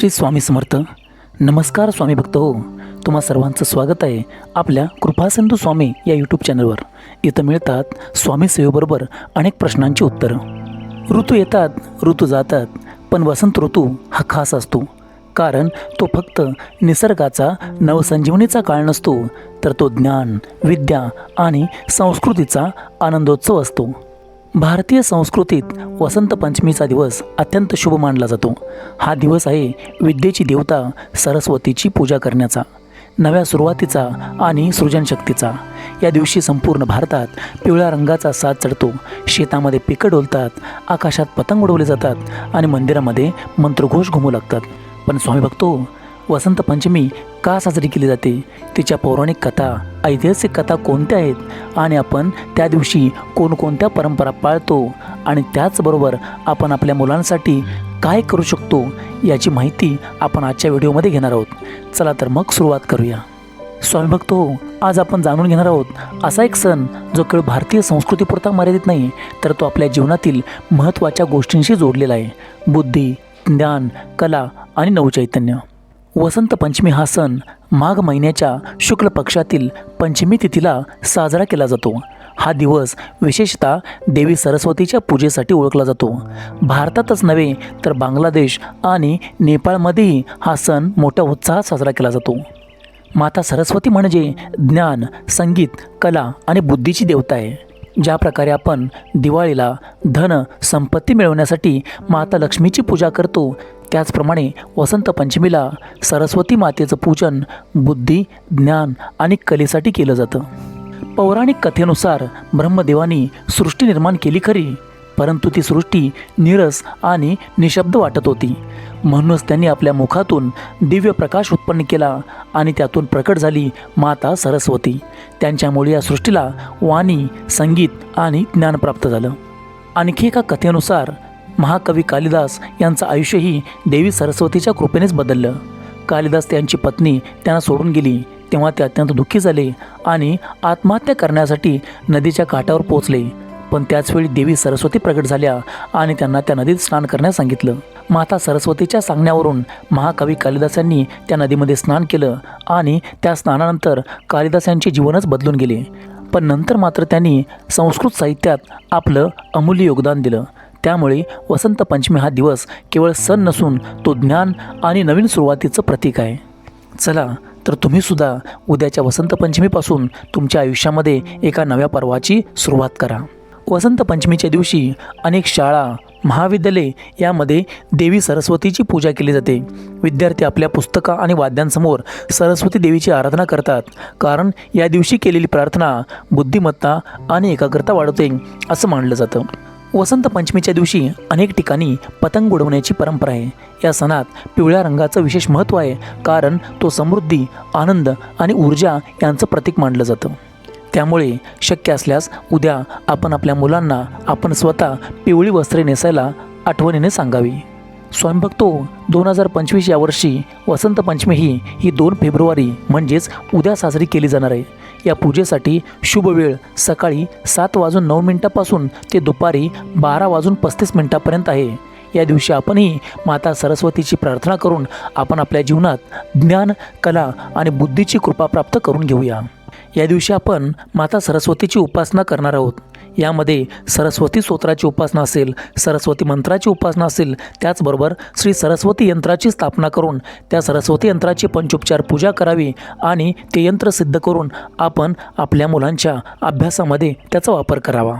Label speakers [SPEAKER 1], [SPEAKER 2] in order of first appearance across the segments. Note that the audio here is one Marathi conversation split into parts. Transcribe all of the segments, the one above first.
[SPEAKER 1] श्री स्वामी समर्थ. नमस्कार स्वामी भक्त हो. तुम्हा सर्वांचं स्वागत आहे आपल्या कृपासिंधू स्वामी या यूट्यूब चॅनलवर इथं मिळतात स्वामी सेवेबरोबर अनेक प्रश्नांची उत्तरं. ऋतू येतात ऋतू जातात पण वसंत ऋतू हा खास असतो. कारण तो फक्त निसर्गाचा नवसंजीवनीचा काळ नसतो तर तो ज्ञान विद्या आणि संस्कृतीचा आनंदोत्सव असतो. भारतीय संस्कृतीत वसंत पंचमीचा दिवस अत्यंत शुभ मानला जातो. हा दिवस आहे विद्येची देवता सरस्वतीची पूजा करण्याचा नव्या सुरुवातीचा आणि सृजनशक्तीचा. या दिवशी संपूर्ण भारतात पिवळ्या रंगाचा साज चढतो शेतामध्ये पिकं डोलतात आकाशात पतंग उडवले जातात आणि मंदिरामध्ये मंत्रघोष घुमू लागतात. पण स्वामी भक्तो वसंत पंचमी का साजरी केली जाते? तिच्या पौराणिक कथा ऐतिहासिक कथा कोणत्या आहेत? आणि आपण त्या दिवशी कोणकोणत्या परंपरा पाळतो? आणि त्याचबरोबर आपण आपल्या मुलांसाठी काय करू शकतो? याची माहिती आपण आजच्या व्हिडिओमध्ये घेणार आहोत. चला तर मग सुरुवात करूया. स्वामी हो आज आपण जाणून घेणार आहोत असा एक सण जो केवळ भारतीय संस्कृतीपुरता मर्यादित नाही तर तो आपल्या जीवनातील महत्त्वाच्या गोष्टींशी जोडलेला आहे. बुद्धी ज्ञान कला आणि नवचैतन्य. वसंत पंचमी हा सण माघ महिन्याच्या शुक्ल पक्षातील पंचमी तिथीला साजरा केला जातो. हा दिवस विशेषतः देवी सरस्वतीच्या पूजेसाठी ओळखला जातो. भारतातच नव्हे तर बांगलादेश आणि नेपाळमध्येही हा सण मोठ्या उत्साहात साजरा केला जातो. माता सरस्वती म्हणजे ज्ञान संगीत कला आणि बुद्धीची देवता आहे. ज्या प्रकारे आपण दिवाळीला धन संपत्ती मिळवण्यासाठी माता लक्ष्मीची पूजा करतो त्याचप्रमाणे वसंत पंचमीला सरस्वती मातेचं पूजन बुद्धी ज्ञान आणि कलेसाठी केलं जातं. पौराणिक कथेनुसार ब्रह्मदेवानी सृष्टी निर्माण केली खरी. परंतु ती सृष्टी निरस आणि निशब्द वाटत होती. म्हणूनच त्यांनी आपल्या मुखातून दिव्य प्रकाश उत्पन्न केला आणि त्यातून प्रकट झाली माता सरस्वती. त्यांच्यामुळे या सृष्टीला वाणी संगीत आणि ज्ञान प्राप्त झालं. आणखी एका कथेनुसार महाकवी कालिदास यांचं आयुष्यही देवी सरस्वतीच्या कृपेनेच बदललं. कालिदास त्यांची पत्नी त्यांना सोडून गेली तेव्हा ते अत्यंत दुःखी झाले आणि आत्महत्या करण्यासाठी नदीच्या काठावर पोचले पण त्याचवेळी देवी सरस्वती प्रकट झाल्या आणि त्यांना त्या नदीत स्नान करण्यास सांगितलं. माता सरस्वतीच्या सांगण्यावरून महाकवी कालिदास यांनी त्या नदीमध्ये स्नान केलं आणि त्या स्नानानंतर कालिदास यांचे जीवनच बदलून गेले. पण नंतर मात्र त्यांनी संस्कृत साहित्यात आपलं अमूल्य योगदान दिलं. त्यामुळे वसंत पंचमी हा दिवस केवळ सण नसून तो ज्ञान आणि नवीन सुरुवातीचं प्रतीक आहे. चला तर तुम्हीसुद्धा उद्याच्या वसंत पंचमीपासून तुमच्या आयुष्यामध्ये एका नव्या पर्वाची सुरुवात करा. वसंत पंचमीच्या दिवशी अनेक शाळा महाविद्यालये यामध्ये देवी सरस्वतीची पूजा केली जाते. विद्यार्थी आपल्या पुस्तका आणि वाद्यांसमोर सरस्वती देवीची आराधना करतात. कारण या दिवशी केलेली प्रार्थना बुद्धिमत्ता आणि एकाग्रता वाढवते असं मानलं जातं. वसंत पंचमीच्या दिवशी अनेक ठिकाणी पतंग उडवण्याची परंपरा आहे. या सणात पिवळ्या रंगाचं विशेष महत्त्व आहे कारण तो समृद्धी आनंद आणि ऊर्जा यांचं प्रतीक मानलं जातं. त्यामुळे शक्य असल्यास उद्या आपण आपल्या मुलांना आपण स्वतः पिवळी वस्त्रे नेसायला आठवणीने सांगावी. स्वयंभक्तो दोन हजार पंचवीस या वर्षी वसंत पंचमी ही ही दोन फेब्रुवारी म्हणजेच उद्या साजरी केली जाणार आहे. या पूजेसाठी शुभ वेळ सकाळी सात वाजून नऊ मिनिटापासून ते दुपारी बारा वाजून पस्तीस मिनिटापर्यंत आहे. या दिवशी आपणही माता सरस्वतीची प्रार्थना करून आपण आपल्या जीवनात ज्ञान कला आणि बुद्धीची कृपा प्राप्त करून घेऊया. या दिवशी आपण माता सरस्वतीची उपासना करणार आहोत. यामध्ये सरस्वती स्तोत्राची उपासना असेल सरस्वती मंत्राची उपासना असेल त्याचबरोबर श्री सरस्वती यंत्राची स्थापना करून त्या सरस्वती यंत्राची पंचोपचार पूजा करावी आणि ते यंत्र सिद्ध करून आपण आपल्या मुलांच्या अभ्यासामध्ये त्याचा वापर करावा.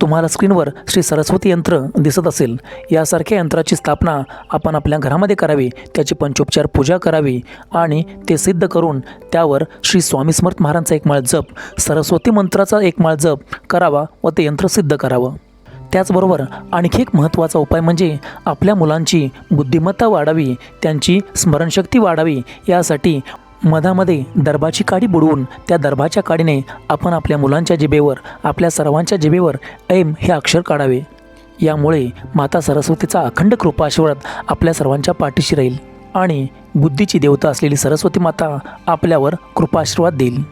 [SPEAKER 1] तुम्हाला स्क्रीनवर श्री सरस्वती यंत्र दिसत असेल. यासारख्या यंत्राची स्थापना आपण आपल्या घरामध्ये करावी त्याची पंचोपचार पूजा करावी आणि ते सिद्ध करून त्यावर श्री स्वामी समर्थ महाराजांचा एक माळ जप सरस्वती मंत्राचा एक माळ जप करावा व ते यंत्र सिद्ध करावं. त्याचबरोबर आणखी एक महत्त्वाचा उपाय म्हणजे आपल्या मुलांची बुद्धिमत्ता वाढावी त्यांची स्मरणशक्ती वाढावी यासाठी मधामध्ये दर्भाची काडी बुडवून त्या दर्भाच्या काडीने आपण आपल्या मुलांच्या जिभेवर आपल्या सर्वांच्या जिभेवर ऐम हे अक्षर काढावे. यामुळे माता सरस्वतीचा अखंड कृपा आशीर्वाद आपल्या सर्वांच्या पाठीशी राहील आणि बुद्धीची देवता असलेली सरस्वती माता आपल्यावर कृपा आशीर्वाद देईल.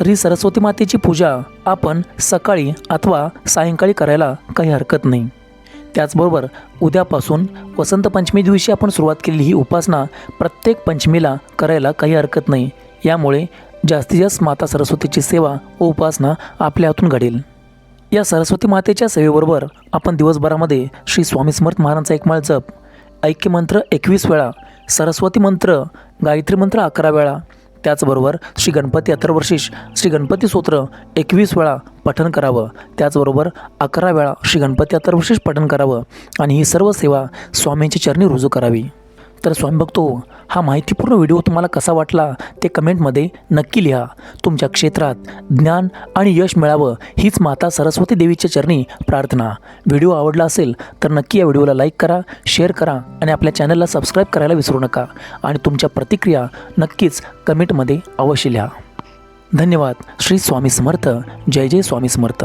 [SPEAKER 1] तर ही सरस्वती मातेची पूजा आपण सकाळी अथवा सायंकाळी करायला काही हरकत नाही. त्याचबरोबर उद्यापासून वसंत पंचमी दिवशी आपण सुरुवात केलेली ही उपासना प्रत्येक पंचमीला करायला काही हरकत नाही. यामुळे जास्तीत जास्त माता सरस्वतीची सेवा व उपासना आपल्या हातून घडेल. या सरस्वती मातेच्या सेवेबरोबर आपण दिवसभरामध्ये श्री स्वामी समर्थ महाराजांचा एकमाळ जप ऐक्यमंत्र एकवीस वेळा सरस्वती मंत्र गायत्री मंत्र अकरा वेळा त्याचबरोबर श्री गणपती अथर्वशीष श्री गणपती स्तोत्र एकवीस वेळा पठन करावं. त्याचबरोबर अकरा वेळा श्री गणपती अथर्वशीष पठन करावं. आणि ही सर्व सेवा स्वामींची चरणी रुजू करावी. तर स्वामी बघतो. हा माहितीपूर्ण व्हिडिओ तुम्हाला कसा वाटला ते कमेंटमध्ये नक्की लिहा. तुमच्या क्षेत्रात ज्ञान आणि यश मिळावं हीच माता सरस्वती देवीच्या चरणी प्रार्थना. व्हिडिओ आवडला असेल तर नक्की या व्हिडिओला लाईक करा शेअर करा आणि आपल्या चॅनलला सबस्क्राईब करायला विसरू नका. आणि तुमच्या प्रतिक्रिया नक्कीच कमेंटमध्ये अवश्य लिहा. धन्यवाद. श्री स्वामी समर्थ. जय जय स्वामी समर्थ.